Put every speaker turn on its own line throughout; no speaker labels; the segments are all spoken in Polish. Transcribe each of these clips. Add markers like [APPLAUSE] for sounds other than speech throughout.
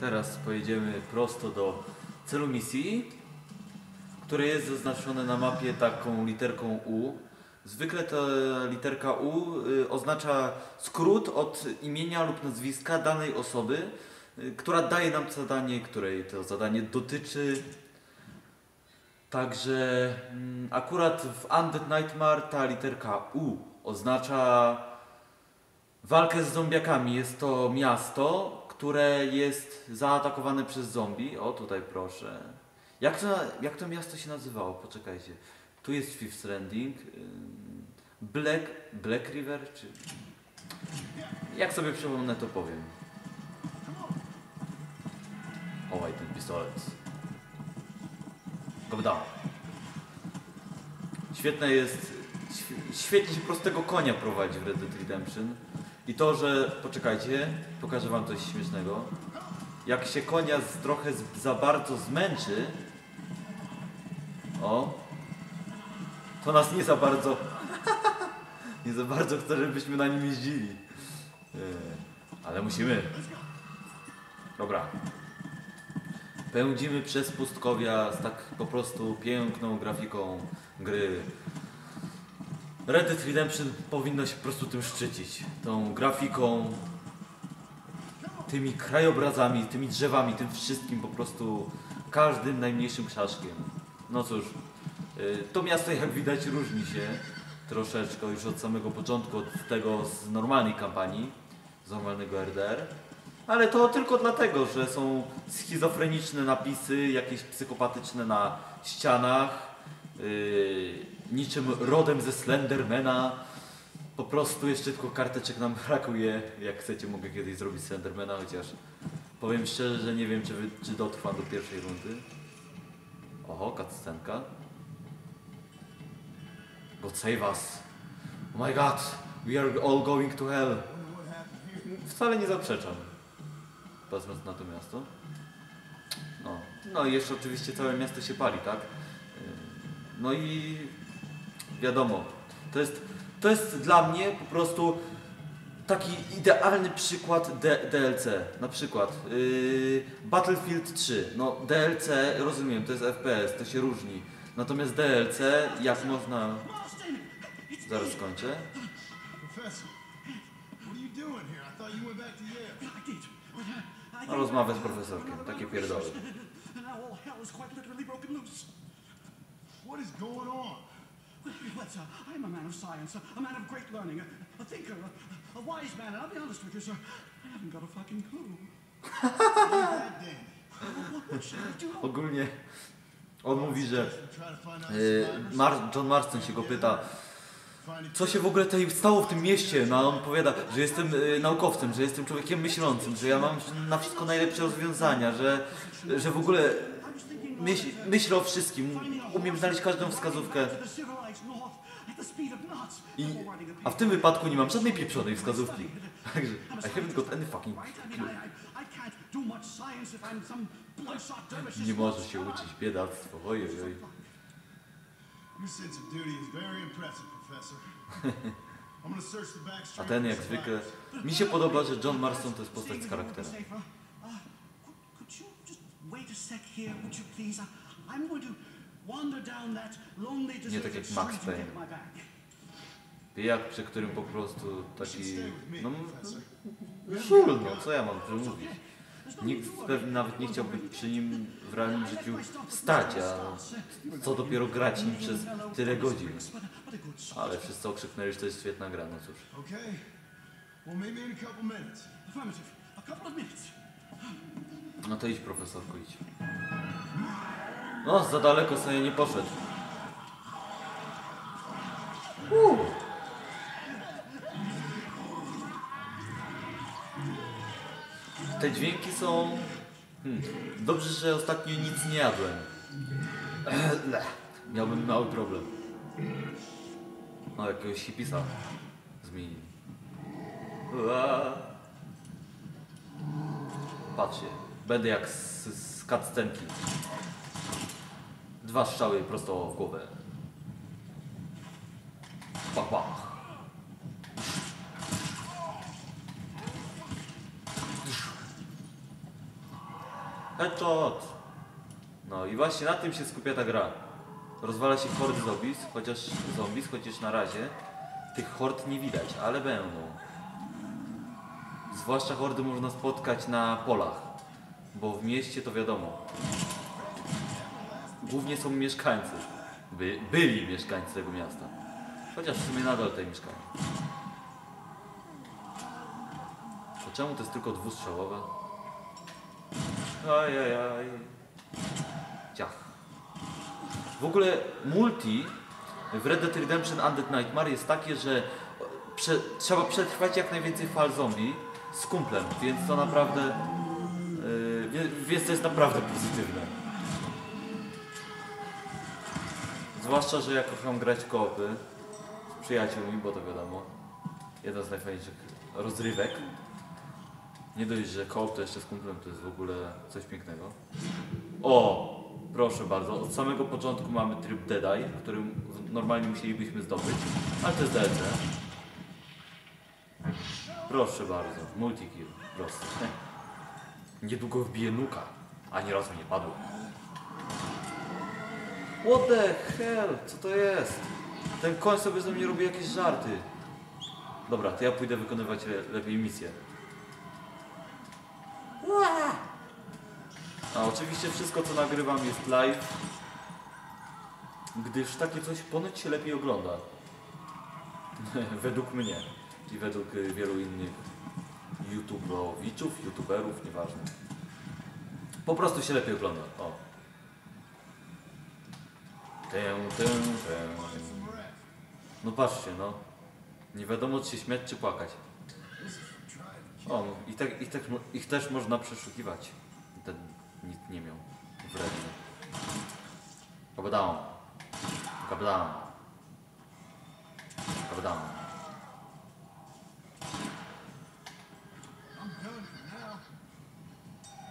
Teraz pojedziemy prosto do celu misji, które jest zaznaczone na mapie taką literką U. Zwykle ta literka U y, oznacza skrót od imienia lub nazwiska danej osoby, y, która daje nam zadanie, której to zadanie dotyczy. Także mm, akurat w Undead Nightmare ta literka U oznacza walkę z zombiakami. Jest to miasto, które jest zaatakowane przez zombie. O, tutaj proszę. Jak to, jak to miasto się nazywało? Poczekajcie. Tu jest Fifth ym, Black, Black River, czy... Jak sobie przypomnę, to powiem. Oj, ten pistolet. Go down. Świetne jest... św- Świetnie się prostego konia prowadzi w Red Dead Redemption. I to, że... Poczekajcie, pokażę wam coś śmiesznego. Jak się konia trochę za bardzo zmęczy... O, to nas nie za bardzo. [LAUGHS] nie za bardzo chce, żebyśmy na nim jeździli. E, Ale musimy. Dobra. Pędzimy przez pustkowia z tak po prostu piękną grafiką gry. Red Dead Redemption powinno się po prostu tym szczycić. Tą grafiką, tymi krajobrazami, tymi drzewami, tym wszystkim po prostu każdym najmniejszym krzaczkiem. No cóż, y, to miasto jak widać różni się troszeczkę już od samego początku od tego z normalnej kampanii, z normalnego RDR. Ale to tylko dlatego, że są schizofreniczne napisy, jakieś psychopatyczne na ścianach, yy, niczym rodem ze Slendermana. Po prostu jeszcze tylko karteczek nam brakuje. Jak chcecie, mogę kiedyś zrobić Slendermana, chociaż powiem szczerze, że nie wiem, czy, wy, czy dotrwam do pierwszej rundy. Oho, cutscenka. God save us. Oh my god, we are all going to hell. Wcale nie zaprzeczam. Patrząc na to miasto. No. no i jeszcze oczywiście całe miasto się pali, tak? No i wiadomo, to jest, to jest dla mnie po prostu taki idealny przykład D DLC. Na przykład yy, Battlefield 3. No DLC, rozumiem, to jest FPS, to się różni. Natomiast DLC, jak można... Zaraz skończę. No, rozmawę z profesorkiem, takie pierdoły.
What is going on?
Let's, uh, I'm a man of science, a, man of great learning, a, a thinker, a, a wise man, and I'll be honest with you, sir, I haven't got a fucking clue. I? [LAUGHS]
Ogólnie on mówi, że
survivors.
Mar John Marston się go pyta, co się w ogóle tutaj stało w tym mieście. No on powiada, że jestem y, naukowcem, że jestem człowiekiem myślącym, że ja mam na wszystko najlepsze rozwiązania, że, że w ogóle
I
myśl, myślę o wszystkim, umiem znaleźć każdą wskazówkę. I,
a
w tym wypadku nie mam żadnej pieprzonej wskazówki. Także I haven't got any fucking. Nie może się uczyć, biedactwo, oj, oj, oj.
Your sense of duty is very impressive, Professor. [LAUGHS] I'm gonna search the back
A ten jak zwykle, mi się podoba, że John Marston to jest postać z charakterem.
Uh, wait a sec here, would you please? I'm going to wander down that lonely,
tak jak Max Payne. Pijak, przy którym po prostu taki,
should stay with me,
no, żul, no, co ja mam przemówić. Nikt pewnie nawet nie chciałby przy nim w realnym życiu stać, a co dopiero grać nim przez tyle godzin. Ale wszyscy okrzyknęli, że to jest świetna gra, no cóż. No to idź profesorku, idź. No, za daleko sobie nie poszedł. Uuu. Te dźwięki są... Hmm. Dobrze, że ostatnio nic nie jadłem. Miałbym mały problem. No, jakiegoś hipisa zmienił. Ua. Patrzcie, będę jak z, z cutscenki. Dwa strzały prosto w głowę. Bach, bach. Headshot! No i właśnie na tym się skupia ta gra. Rozwala się hordy zombies, chociaż zombies, chociaż na razie tych hord nie widać, ale będą. Zwłaszcza hordy można spotkać na polach, bo w mieście to wiadomo. Głównie są mieszkańcy. By, byli mieszkańcy tego miasta. Chociaż w sumie nadal tutaj mieszkają. To czemu to jest tylko dwustrzałowe? Ajajaj. Ciach. W ogóle multi w Red Dead Redemption Undead Nightmare jest takie, że prze, trzeba przetrwać jak najwięcej fal zombie z kumplem, więc to naprawdę yy, wie- więc to jest naprawdę pozytywne. Zwłaszcza, że ja kocham grać w koopy z przyjaciółmi, bo to wiadomo, jedna z najfajniejszych rozrywek. Nie dość, że koop to jeszcze z kumplem to jest w ogóle coś pięknego. O! Proszę bardzo, od samego początku mamy tryb Dead Eye, który normalnie musielibyśmy zdobyć, ale to jest DLC. Proszę bardzo, multikill, prosto. [LAUGHS] Niedługo wbije nuka, ani razu nie padło. What the hell? Co to jest? Ten koń sobie ze mnie robi jakieś żarty. Dobra, to ja pójdę wykonywać le lepiej misję. A oczywiście wszystko co nagrywam jest live, gdyż takie coś ponoć się lepiej ogląda. [LAUGHS] według mnie i według y, wielu innych youtubowiczów, youtuberów, nieważne. Po prostu się lepiej ogląda. O. Tę, tę, tę. No patrzcie, no. Nie wiadomo czy się śmiać, czy płakać. O, i tak, i tak, ich też można przeszukiwać. Ten nic nie miał. Wredny. Kabadam. Kabadam. Kabadam.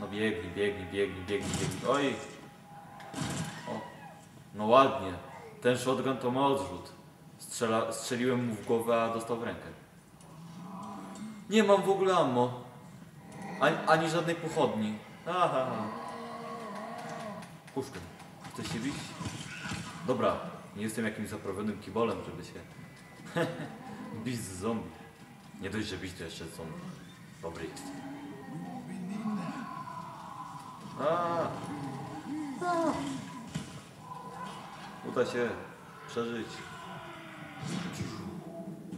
No biegnij, biegnij, biegnij, biegnij, biegnij. Oj! No ładnie. Ten shotgun to ma odrzut. Strzela, strzeliłem mu w głowę, a dostał w rękę. Nie mam w ogóle ammo. Ani, ani żadnej pochodni. Aha. Puszczę. Chcesz się bić? Dobra. Nie jestem jakimś zaprawionym kibolem, żeby się [LAUGHS] bić z zombie. Nie dość, że bić to jeszcze zombie. Dobry jest. A. A. Uda się przeżyć.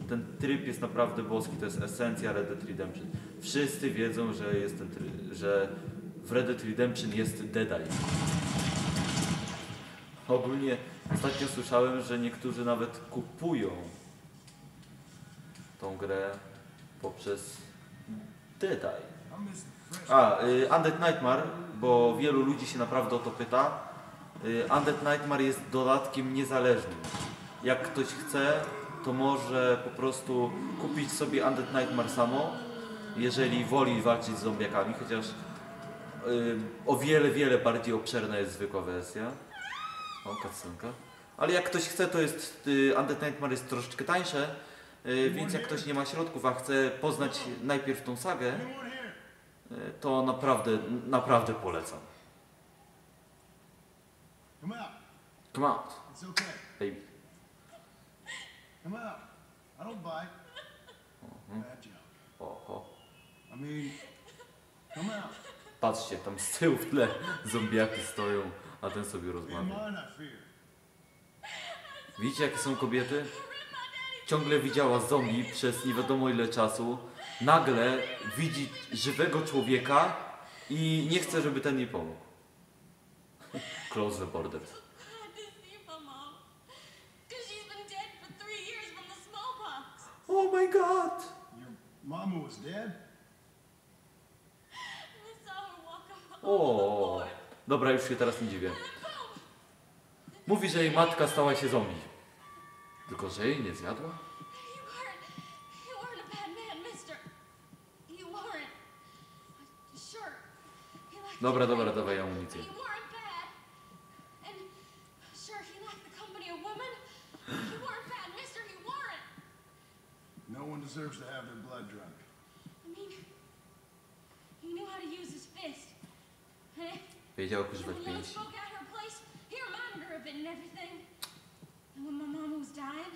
Ten tryb jest naprawdę boski, to jest esencja Red Dead Redemption. Wszyscy wiedzą, że jest ten tryb, że w Red Dead Redemption jest Dead Eye. Ogólnie ostatnio słyszałem, że niektórzy nawet kupują tą grę poprzez Dead Eye. A, y, Undead Nightmare, bo wielu ludzi się naprawdę o to pyta. Y, Undead Nightmare jest dodatkiem niezależnym. Jak ktoś chce, to może po prostu kupić sobie Undead Nightmare samo, jeżeli woli walczyć z zombiakami, chociaż y, o wiele, wiele bardziej obszerna jest zwykła wersja. O, kacenka. Ale jak ktoś chce, to jest y, Undead Nightmare jest troszeczkę tańsze, więc jak ktoś nie ma środków, a chce poznać najpierw tą sagę, to naprawdę, naprawdę polecam.
Come out.
Come out,
It's okay.
baby.
Come out. I don't bite.
Mhm.
Bad job.
O, o.
I mean, come out.
Patrzcie, tam z tyłu w tle zombiaki stoją, a ten sobie rozmawia. Widzicie jakie są kobiety? Ciągle widziała zombie przez nie wiadomo ile czasu. Nagle widzi żywego człowieka i nie chce, żeby ten jej pomógł. [LAUGHS] Close the border. Oh my god!
Your mama was dead?
O, dobra, już się teraz nie dziwię. Mówi, że jej matka stała się zombie. Tylko, że jej nie zjadła? Dobra, dobra, dawaj amunicję.
Deserves to have their blood drunk.
I mean, he knew how to use his fist. And if
Wiedział jak używać
when Lily
pięści.
spoke at her place, he reminded her of it and everything. And when my mama was dying,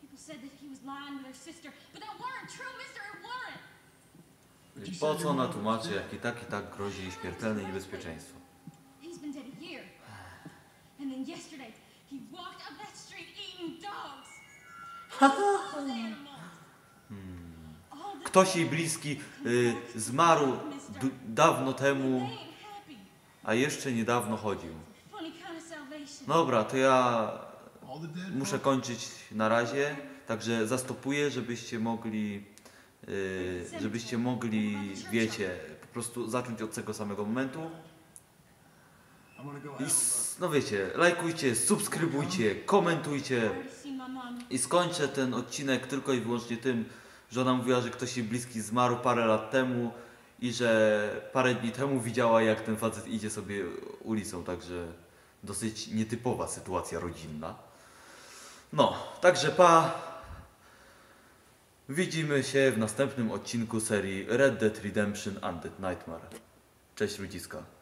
people said that he was lying with her sister, but that weren't true, mister, it weren't.
Po co ona tłumaczy, jak i tak i tak grozi śmiertelne niebezpieczeństwo? Ktoś jej bliski y, zmarł dawno temu, a jeszcze niedawno chodził. Dobra, to ja muszę kończyć na razie, także zastopuję, żebyście mogli, y, żebyście mogli, wiecie, po prostu zacząć od tego samego momentu. I, no wiecie, lajkujcie, subskrybujcie, komentujcie. I skończę ten odcinek tylko i wyłącznie tym, że ona mówiła, że ktoś jej bliski zmarł parę lat temu i że parę dni temu widziała, jak ten facet idzie sobie ulicą, także dosyć nietypowa sytuacja rodzinna. No, także pa. Widzimy się w następnym odcinku serii Red Dead Redemption Undead Nightmare. Cześć ludziska.